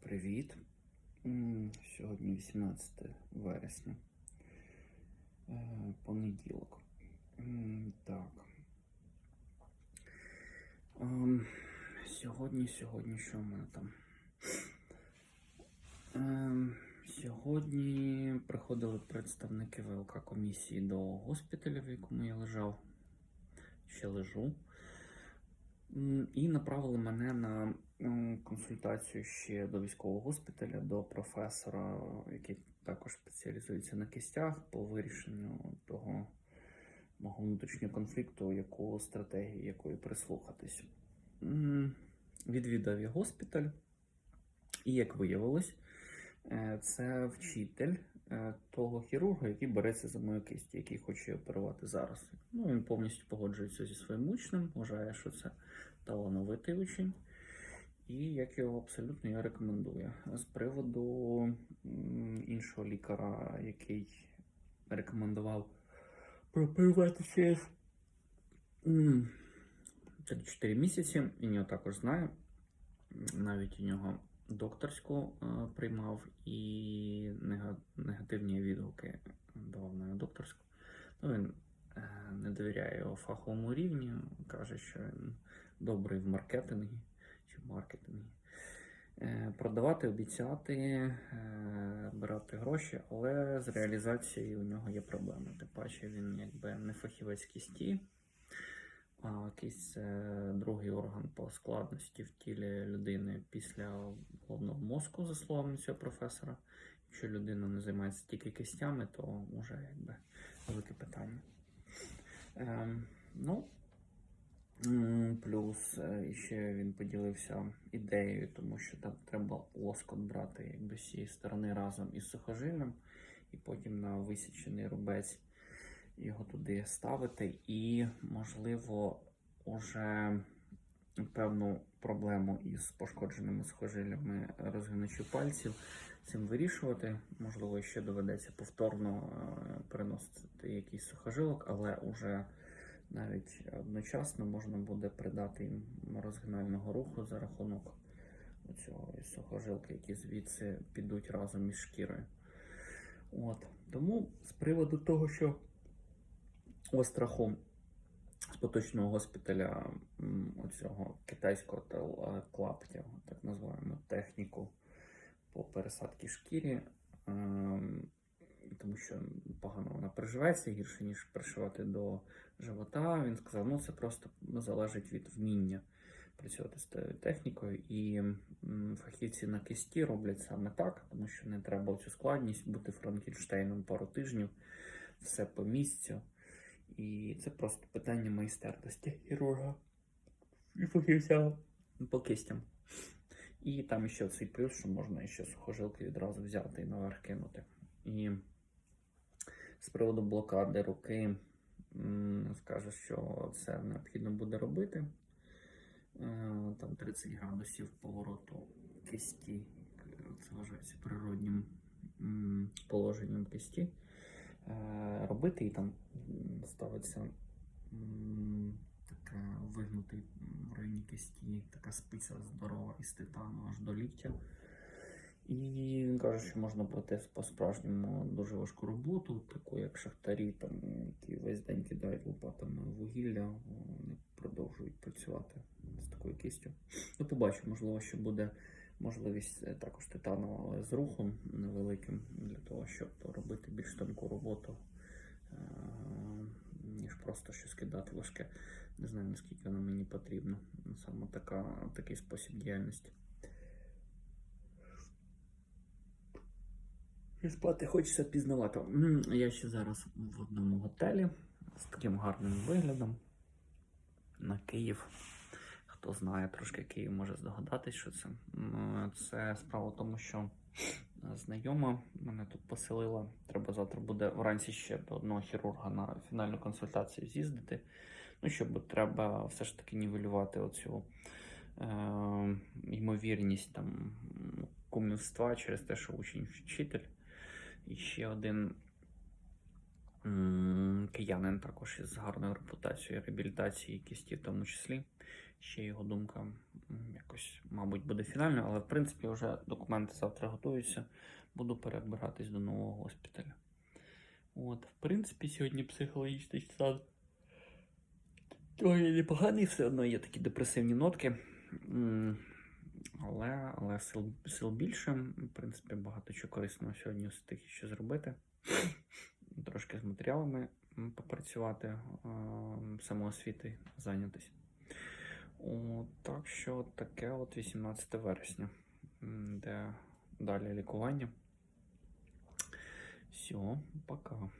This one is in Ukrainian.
Привіт. Сьогодні 18 вересня. Е, Понеділок. Так. Сьогодні, сьогодні, що в мене там? Ем, Сьогодні приходили представники ВЛК комісії до госпіталю, в якому я лежав. Ще лежу. І направили мене на консультацію ще до військового госпіталя, до професора, який також спеціалізується на кістях по вирішенню того мого внутрішнього конфлікту, яку стратегію якої прислухатись. Відвідав я госпіталь, і як виявилось, е, це вчитель е, того хірурга, який береться за мою кисть, який хоче оперувати зараз. Ну, він повністю погоджується зі своїм учнем, вважає, що це талановитий учень. І як його абсолютно я рекомендую. З приводу іншого лікаря, який рекомендував пропивати через 3-4 місяці, він його також знає. Навіть у нього докторську е, приймав і негативні відгуки давав на докторську. Ну, він е, не довіряє його фаховому рівню, каже, що він добрий в маркетингі чи маркетингі. Е, Продавати, обіцяти, брати гроші, але з реалізацією у нього є проблеми. Тим паче він якби не фахівець кісті, а кість це другий орган по складності в тілі людини після головного мозку, за словами цього професора. Якщо людина не займається тільки кистями, то вже якби велике питання. Ем, ну, плюс е, ще він поділився ідеєю, тому що там треба лоскот брати якби з цієї сторони разом із сухожиллям, і потім на висічений рубець його туди ставити, і, можливо, уже певну проблему із пошкодженими сухожиллями розгиначів пальців цим вирішувати. Можливо, ще доведеться повторно е, переносити якийсь сухожилок, але уже навіть одночасно можна буде придати їм розгинального руху за рахунок цього сухожилки, які звідси підуть разом із шкірою. От. Тому з приводу того, що остраху з поточного госпіталя оцього китайського тел- клаптя, так називаємо техніку по пересадці шкірі, ем, тому що погано вона приживеться гірше, ніж пришивати до живота. Він сказав, ну це просто залежить від вміння працювати з тією технікою. І фахівці на кисті роблять саме так, тому що не треба цю складність бути Франкенштейном пару тижнів, все по місцю. І це просто питання майстерності хірурга і фахівця по кистям. І там ще цей плюс, що можна ще сухожилки відразу взяти і наверх кинути. І з приводу блокади руки скажу, що це необхідно буде робити. Е, Там 30 градусів повороту кисті. Це вважається природнім положенням кисті. Е, Робити і там ставиться така вигнутий в районі кисті, така спиця здорова із титану аж до ліктя. І він каже, що можна пройти по-справжньому дуже важку роботу, таку як шахтарі, там, які весь день кидають лопатами вугілля, вони продовжують працювати з такою кистю. Ну, побачу, можливо, що буде можливість е, також але з рухом невеликим для того, щоб робити більш тонку роботу, е, ніж просто щось кидати важке. Не знаю, наскільки воно мені потрібно. Саме така, такий спосіб діяльності. І спати хочеться пізнавато. Я ще зараз в одному готелі з таким гарним виглядом на Київ. Хто знає трошки Київ, може здогадатись, що це. Це справа в тому, що знайома мене тут поселила. Треба завтра буде вранці ще до одного хірурга на фінальну консультацію з'їздити. Ну, щоб треба все ж таки нівелювати оцю е, ймовірність там кумівства через те, що учень вчитель. І ще один киянин також із гарною репутацією реабілітації кісті в тому числі. Ще його думка якось, мабуть, буде фінальною, але в принципі вже документи завтра готуються. Буду перебиратись до нового госпіталя. От, в принципі, сьогодні психологічний стан. Ой, непоганий, все одно є такі депресивні нотки. Але, але сил, сил більше. В принципі, багато чого корисного сьогодні встиг ще зробити. Трошки з матеріалами попрацювати, самоосвітою зайнятися. О, так що таке от 18 вересня, де далі лікування. Все, пока.